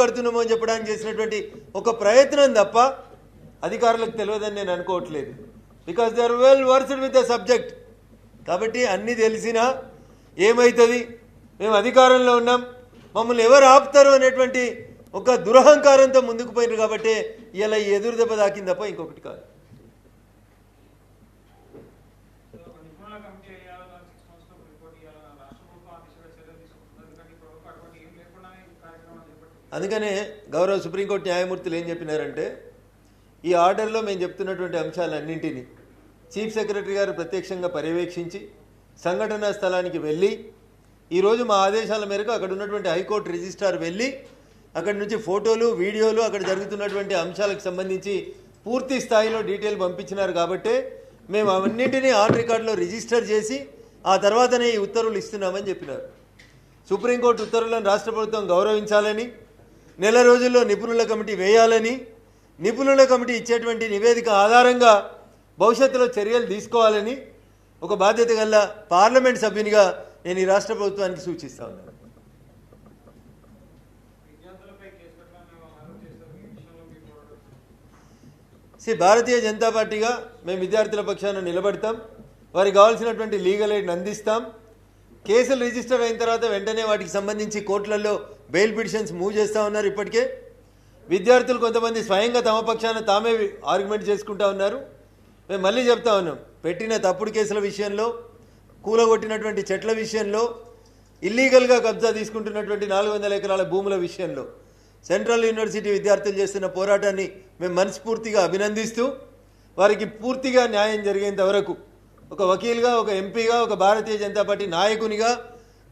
కడుతున్నామో అని చెప్పడానికి చేసినటువంటి ఒక ప్రయత్నం తప్ప అధికారులకు తెలియదని నేను అనుకోవట్లేదు. Because they are well versed with the subject కాబట్టి అన్నీ తెలిసినా ఏమవుతుంది మేము అధికారంలో ఉన్నాం. మమ్మల్ని ఎవరు ఆపుతారు అనేటువంటి ఒక దురహంకారంతో ముందుకు పోయినారు కాబట్టి ఇలా ఎదురు దెబ్బ తాకింది తప్ప ఇంకొకటి కాదు ఒక నిపుణుల కమిటీ వేయాలన్న సిక్స్ మంత్స్లో రిపోర్ట్ ఇవ్వాలన్న రాష్ట్ర ప్రభుత్వం ఆ దిశగా చర్యలు తీసుకుంటుంది ఎందుకంటే ఈ ప్రభుత్వం అటువంటి ఏం లేకుండానే ఈ కార్యక్రమం చేపట్టింది అందుకనే గౌరవ సుప్రీంకోర్టు న్యాయమూర్తులు ఏం చెప్పినారంటే ఈ ఆర్డర్లో మేము చెప్తున్నటువంటి అంశాలన్నింటినీ చీఫ్ సెక్రటరీ గారు ప్రత్యక్షంగా పర్యవేక్షించి సంఘటనా స్థలానికి వెళ్ళి ఈరోజు మా ఆదేశాల మేరకు అక్కడ ఉన్నటువంటి హైకోర్టు రిజిస్ట్రార్ వెళ్ళి అక్కడి నుంచి ఫోటోలు వీడియోలు అక్కడ జరుగుతున్నటువంటి అంశాలకు సంబంధించి పూర్తి స్థాయిలో డీటెయిల్ పంపించినారు కాబట్టే మేము అవన్నింటినీ ఆన్ రికార్డులో రిజిస్టర్ చేసి ఆ తర్వాతనే ఈ ఉత్తర్వులు ఇస్తున్నామని చెప్పినారు. సుప్రీంకోర్టు ఉత్తర్వులను రాష్ట్ర ప్రభుత్వం గౌరవించాలని నెల రోజుల్లో నిపుణుల కమిటీ వేయాలని నిపుణుల కమిటీ ఇచ్చేటువంటి నివేదిక ఆధారంగా భవిష్యత్తులో చర్యలు తీసుకోవాలని ఒక బాధ్యత గల పార్లమెంట్ సభ్యునిగా నేను ఈ రాష్ట్ర ప్రభుత్వానికి సూచిస్తా ఉన్నాను సి భారతీయ జనతా పార్టీగా మేము విద్యార్థుల పక్షాన నిలబడతాం. వారికి కావాల్సినటువంటి లీగల్ ఎయిడ్ని అందిస్తాం. కేసులు రిజిస్టర్ అయిన తర్వాత వెంటనే వాటికి సంబంధించి కోర్టులలో బెయిల్ పిటిషన్స్ మూవ్ చేస్తూ ఉన్నారు ఇప్పటికే. విద్యార్థులు కొంతమంది స్వయంగా తమ పక్షాన తామే ఆర్గ్యుమెంట్ చేసుకుంటా ఉన్నారు. మేము మళ్ళీ చెప్తా ఉన్నాం పెట్టిన తప్పుడు కేసుల విషయంలో కూలగొట్టినటువంటి చెట్ల విషయంలో ఇల్లీగల్గా కబ్జా తీసుకుంటున్నటువంటి నాలుగు వందల ఎకరాల భూముల విషయంలో సెంట్రల్ యూనివర్సిటీ విద్యార్థులు చేస్తున్న పోరాటాన్ని మేము మనస్ఫూర్తిగా అభినందిస్తూ వారికి పూర్తిగా న్యాయం జరిగేంత వరకు ఒక వకీల్గా ఒక ఎంపీగా ఒక భారతీయ జనతా పార్టీ నాయకునిగా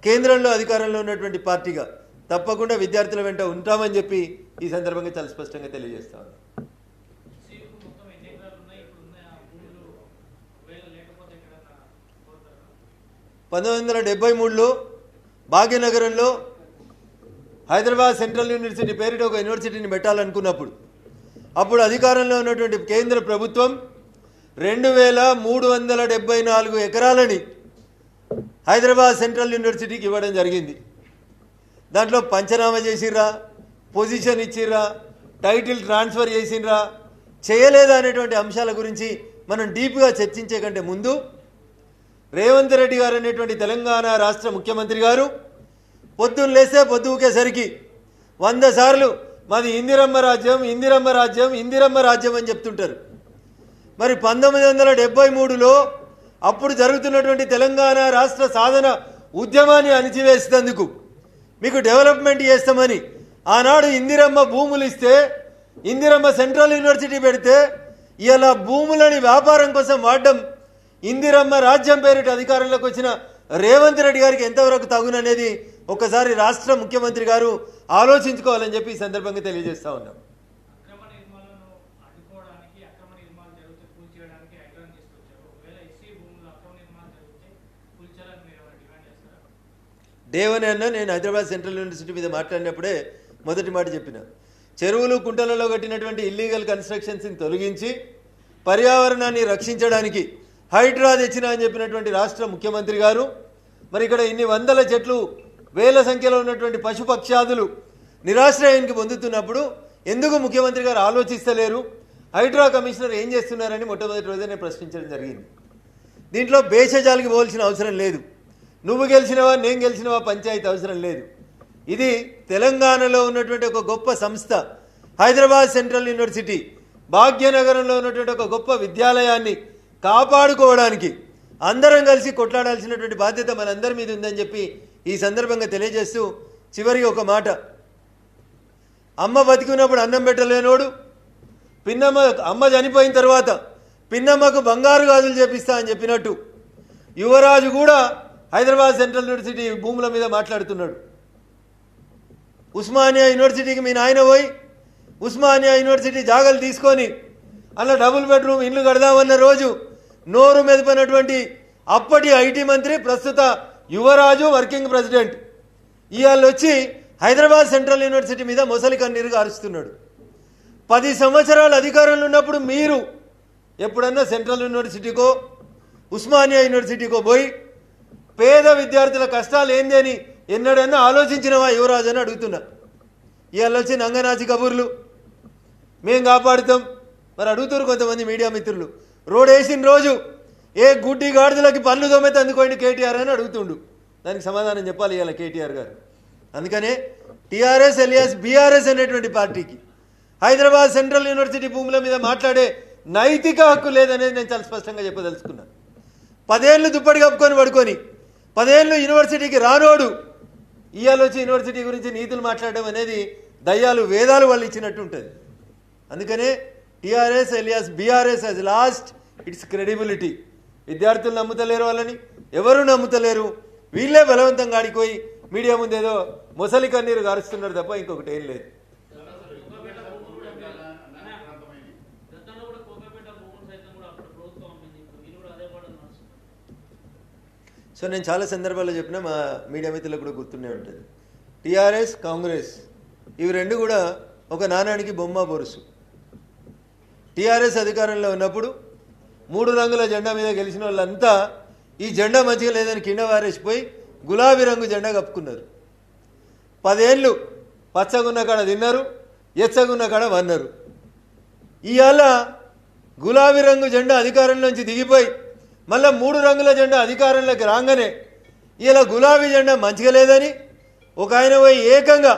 కేంద్రంలో అధికారంలో ఉన్నటువంటి పార్టీగా తప్పకుండా విద్యార్థుల వెంట ఉంటామని చెప్పి ఈ సందర్భంగా చాలా స్పష్టంగా తెలియజేస్తా ఉన్న. పంతొమ్మిది వందల డెబ్బై మూడులో భాగ్యనగరంలో హైదరాబాద్ సెంట్రల్ యూనివర్సిటీ పేరిట ఒక యూనివర్సిటీని పెట్టాలనుకున్నప్పుడు అప్పుడు అధికారంలో ఉన్నటువంటి కేంద్ర ప్రభుత్వం రెండు వేల మూడు వందల డెబ్బై నాలుగు ఎకరాలని హైదరాబాద్ సెంట్రల్ యూనివర్సిటీకి ఇవ్వడం జరిగింది. దాంట్లో పంచనామా చేసిర్రా? పొజిషన్ ఇచ్చిర్రా? టైటిల్ ట్రాన్స్ఫర్ చేసిర్రా? చేయలేదా అనేటువంటి అంశాల గురించి మనం డీప్గా చర్చించే కంటే ముందు రేవంత్ రెడ్డి గారు అనేటువంటి తెలంగాణ రాష్ట్ర ముఖ్యమంత్రి గారు పొద్దున్న లేస్తే పొద్దుకేసరికి వంద సార్లు మాది ఇందిరమ్మ రాజ్యం ఇందిరమ్మ రాజ్యం ఇందిరమ్మ రాజ్యం అని చెప్తుంటారు. మరి పంతొమ్మిది వందల డెబ్బై మూడులో అప్పుడు జరుగుతున్నటువంటి తెలంగాణ రాష్ట్ర సాధన ఉద్యమాన్ని అణిచివేసినందుకు మీకు డెవలప్మెంట్ చేస్తామని. ఆనాడు ఇందిరమ్మ భూములు ఇస్తే ఇందిరమ్మ సెంట్రల్ యూనివర్సిటీ పెడితే ఇలా భూములని వ్యాపారం కోసం వాడడం ఇందిరమ్మ రాజ్యం పేరిట అధికారంలోకి వచ్చిన రేవంత్ రెడ్డి గారికి ఎంతవరకు తగుననేది ఒకసారి రాష్ట్ర ముఖ్యమంత్రి గారు ఆలోచించుకోవాలని చెప్పి ఈ సందర్భంగా తెలియజేస్తా ఉన్నాం. దేవుని అన్న నేను హైదరాబాద్ సెంట్రల్ యూనివర్సిటీ మీద మాట్లాడినప్పుడే మొదటి మాట చెప్పిన. చెరువులు కుంటలలో కట్టినటువంటి ఇల్లీగల్ కన్స్ట్రక్షన్స్ని తొలగించి పర్యావరణాన్ని రక్షించడానికి హైడ్రా తెచ్చిన అని చెప్పినటువంటి రాష్ట్ర ముఖ్యమంత్రి గారు మరి ఇక్కడ ఇన్ని వందల చెట్లు వేల సంఖ్యలో ఉన్నటువంటి పశుపక్షాదులు నిరాశ్రయానికి పొందుతున్నప్పుడు ఎందుకు ముఖ్యమంత్రి గారు ఆలోచిస్తలేరు? హైడ్రా కమిషనర్ ఏం చేస్తున్నారని మొట్టమొదటి రోజే నేను ప్రశ్నించడం జరిగింది. దీంట్లో భేషజాలకి పోవాల్సిన అవసరం లేదు. నువ్వు గెలిచినవా నేను గెలిచినవా పంచాయతీ అవసరం లేదు. ఇది తెలంగాణలో ఉన్నటువంటి ఒక గొప్ప సంస్థ హైదరాబాద్ సెంట్రల్ యూనివర్సిటీ భాగ్యనగరంలో ఉన్నటువంటి ఒక గొప్ప విద్యాలయాన్ని కాపాడుకోవడానికి అందరం కలిసి కొట్లాడాల్సినటువంటి బాధ్యత మనందరి మీద ఉందని చెప్పి ఈ సందర్భంగా తెలియజేస్తూ చివరి ఒక మాట. అమ్మ బతికినప్పుడు అన్నం పెట్టలేనోడు పిన్నమ్మ అమ్మ చనిపోయిన తర్వాత పిన్నమ్మకు బంగారు గాజులు చేపిస్తా అని చెప్పినట్టు. యువరాజు కూడా హైదరాబాద్ సెంట్రల్ యూనివర్సిటీ భూముల మీద మాట్లాడుతున్నాడు. ఉస్మానియా యూనివర్సిటీకి మీ నాయన పోయి ఉస్మానియా యూనివర్సిటీ జాగాలు తీసుకొని అలా డబుల్ బెడ్రూమ్ ఇల్లు కడదామన్న రోజు నోరు మెదిపినటువంటి అప్పటి ఐటీ మంత్రి ప్రస్తుత యువరాజు వర్కింగ్ ప్రెసిడెంట్. ఇవాళ వచ్చి హైదరాబాద్ సెంట్రల్ యూనివర్సిటీ మీద మొసలి కన్నీరు గారుస్తున్నాడు. పది సంవత్సరాలు అధికారంలో ఉన్నప్పుడు మీరు ఎప్పుడన్నా సెంట్రల్ యూనివర్సిటీకో ఉస్మానియా యూనివర్సిటీకో పోయి పేద విద్యార్థుల కష్టాలు ఏంది అని ఎన్నడన్నా ఆలోచించినవా యువరాజు అని అడుగుతున్నా. ఇవాళ వచ్చి నంగనాచి కబుర్లు. మేము కాపాడుతాం. మరి అడుగుతారు కొంతమంది మీడియా మిత్రులు. రోడ్ వేసిన రోజు ఏ గుడ్డి గాడిదలకి పనులు తోమైతే అందుకోండి కేటీఆర్ అని అడుగుతుండు. దానికి సమాధానం చెప్పాలి ఇవాళ కేటీఆర్ గారు. అందుకనే టీఆర్ఎస్ ఎలియాస్ బీఆర్ఎస్ అనేటువంటి పార్టీకి హైదరాబాద్ సెంట్రల్ యూనివర్సిటీ భూముల మీద మాట్లాడే నైతిక హక్కు లేదనేది నేను చాలా స్పష్టంగా చెప్పదలుచుకున్నాను పదేళ్ళు దుప్పటి కప్పుకొని పడుకొని పదేళ్ళు యూనివర్సిటీకి రానోడు. ఇవాళ వచ్చి యూనివర్సిటీ గురించి నీతులు మాట్లాడడం అనేది దయ్యాలు వేదాలు వాళ్ళు ఇచ్చినట్టు ఉంటుంది. అందుకనే TRS alias BRS has lost its credibility విద్యార్థులు నమ్ముతలేరు వాళ్ళని. ఎవరు నమ్ముతలేరు? వీళ్ళే బలవంతంగా ఆడిపోయి మీడియా ముందేదో ముసలి మొసలి కన్నీరు గారుస్తున్నారు తప్ప ఇంకొకటి ఏం లేదు గతంలో కూడా కోకాపేట భూములు సైతం కూడా అప్పుడు ప్రభుత్వం అమ్మింది ఇప్పుడు మీరు కూడా అదే పడని నడుస్తుంది సో నేను చాలా సందర్భాల్లో చెప్పిన మా మీడియా మిత్రులకు కూడా గుర్తుండే ఉంటుంది. టీఆర్ఎస్ కాంగ్రెస్ ఇవి రెండు కూడా ఒక నాణానికి బొమ్మ బొరుసు. టీఆర్ఎస్ అధికారంలో ఉన్నప్పుడు మూడు రంగుల జెండా మీద గెలిచిన వాళ్ళంతా ఈ జెండా మంచిగా లేదని కింద వారేసిపోయి గులాబీ రంగు జెండా కప్పుకున్నారు. పదేళ్ళు పచ్చగున్న కాడ తిన్నారు ఎచ్చగున్న కాడ వన్నారు. ఇవాళ గులాబీ రంగు జెండా అధికారంలోంచి దిగిపోయి మళ్ళీ మూడు రంగుల జెండా అధికారంలోకి రాగానే ఇలా గులాబీ జెండా మంచిగా లేదని ఒక ఆయన పోయి ఏకంగా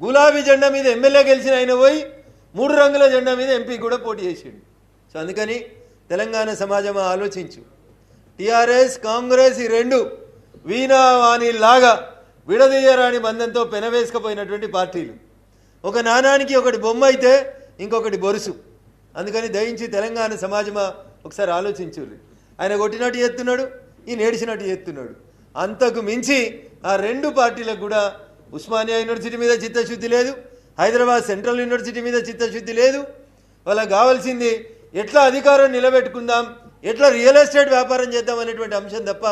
గులాబీ జెండా మీద ఎమ్మెల్యే గెలిచిన ఆయన పోయి మూడు రంగుల జెండా మీద ఎంపీ కూడా పోటీ చేసిండు. సో అందుకని తెలంగాణ సమాజం ఆలోచించు. టీఆర్ఎస్ కాంగ్రెస్ ఈ రెండు వీణావాణి లాగా విడదీయరాని బంధంతో పెనవేసుకపోయినటువంటి పార్టీలు. ఒక నాణానికి ఒకటి బొమ్మ అయితే ఇంకొకటి బొరుసు. అందుకని దయించి తెలంగాణ సమాజమా ఒకసారి ఆలోచించుర్రి ఆయన కొట్టినట్టు చేస్తున్నాడు ఈయన నేడిచినట్టు చేస్తున్నాడు. అంతకు మించి ఆ రెండు పార్టీలకు కూడా ఉస్మానియా యూనివర్సిటీ మీద చిత్తశుద్ధి లేదు హైదరాబాద్ సెంట్రల్ యూనివర్సిటీ మీద చిత్తశుద్ధి లేదు. వాళ్ళకి కావాల్సింది ఎట్లా అధికారం నిలబెట్టుకుందాం ఎట్లా రియల్ ఎస్టేట్ వ్యాపారం చేద్దాం అనేటువంటి అంశం తప్ప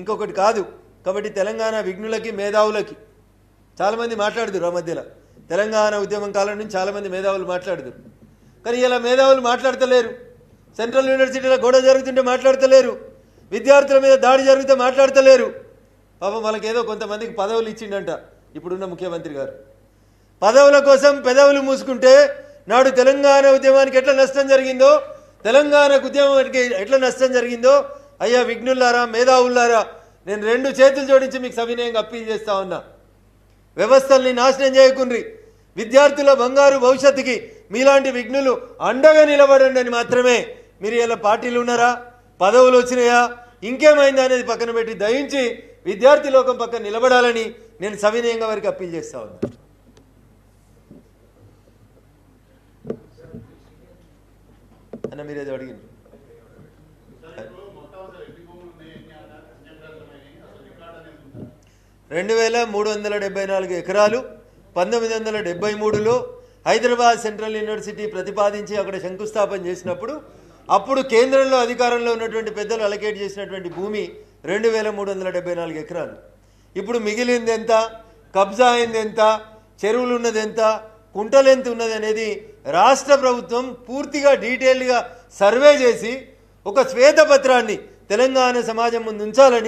ఇంకొకటి కాదు. కాబట్టి తెలంగాణ విఘ్నులకి మేధావులకి చాలామంది మాట్లాడుదురు ఆ మధ్యలో. తెలంగాణ ఉద్యమం కాలం నుంచి చాలామంది మేధావులు మాట్లాడుదురు కానీ ఇలా మేధావులు మాట్లాడతలేరు. సెంట్రల్ యూనివర్సిటీలో గొడవ జరుగుతుంటే మాట్లాడతలేరు. విద్యార్థుల మీద దాడి జరిగితే మాట్లాడతలేరు. పాపం వాళ్ళకి ఏదో కొంతమందికి పదవులు ఇచ్చిండంట. ఇప్పుడున్న ముఖ్యమంత్రి గారు. పదవుల కోసం పెదవులు మూసుకుంటే నాడు తెలంగాణ ఉద్యమానికి ఎట్లా నష్టం జరిగిందో తెలంగాణకు ఉద్యమానికి ఎట్లా నష్టం జరిగిందో అయ్యా విఘ్నులారా మేధావులారా నేను రెండు చేతులు జోడించి మీకు సవినయంగా అప్పీల్ చేస్తా ఉన్నా. వ్యవస్థల్ని నాశనం చేయకుండ్రి. విద్యార్థుల బంగారు భవిష్యత్తుకి మీలాంటి విఘ్నులు అండగా నిలబడండి అని మాత్రమే మీరు ఇలా పార్టీలు ఉన్నారా? పదవులు వచ్చినాయా? ఇంకేమైందా అనేది పక్కన పెట్టి దయించి విద్యార్థి లోకం పక్కన నిలబడాలని నేను సవినయంగా వారికి అప్పీల్ చేస్తా ఉన్నా. అన్న మీరు ఏదో అడిగింది రెండు వేల మూడు వందల డెబ్బై నాలుగు ఎకరాలు పంతొమ్మిది వందల డెబ్బై మూడులో హైదరాబాద్ సెంట్రల్ యూనివర్సిటీ ప్రతిపాదించి అక్కడ శంకుస్థాపన చేసినప్పుడు అప్పుడు కేంద్రంలో అధికారంలో ఉన్నటువంటి పెద్దలు అలకేట్ చేసినటువంటి భూమి రెండు వేల మూడు వందల డెబ్బై నాలుగు ఎకరాలు. ఇప్పుడు మిగిలింది ఎంత? కబ్జా అయింది ఎంత? చెరువులు ఉన్నది ఎంత? కుంటలు ఎంత ఉన్నది అనేది రాష్ట్ర ప్రభుత్వం పూర్తిగా డీటెయిల్గా సర్వే చేసి ఒక శ్వేతపత్రాన్ని తెలంగాణ సమాజం ముందు ఉంచాలని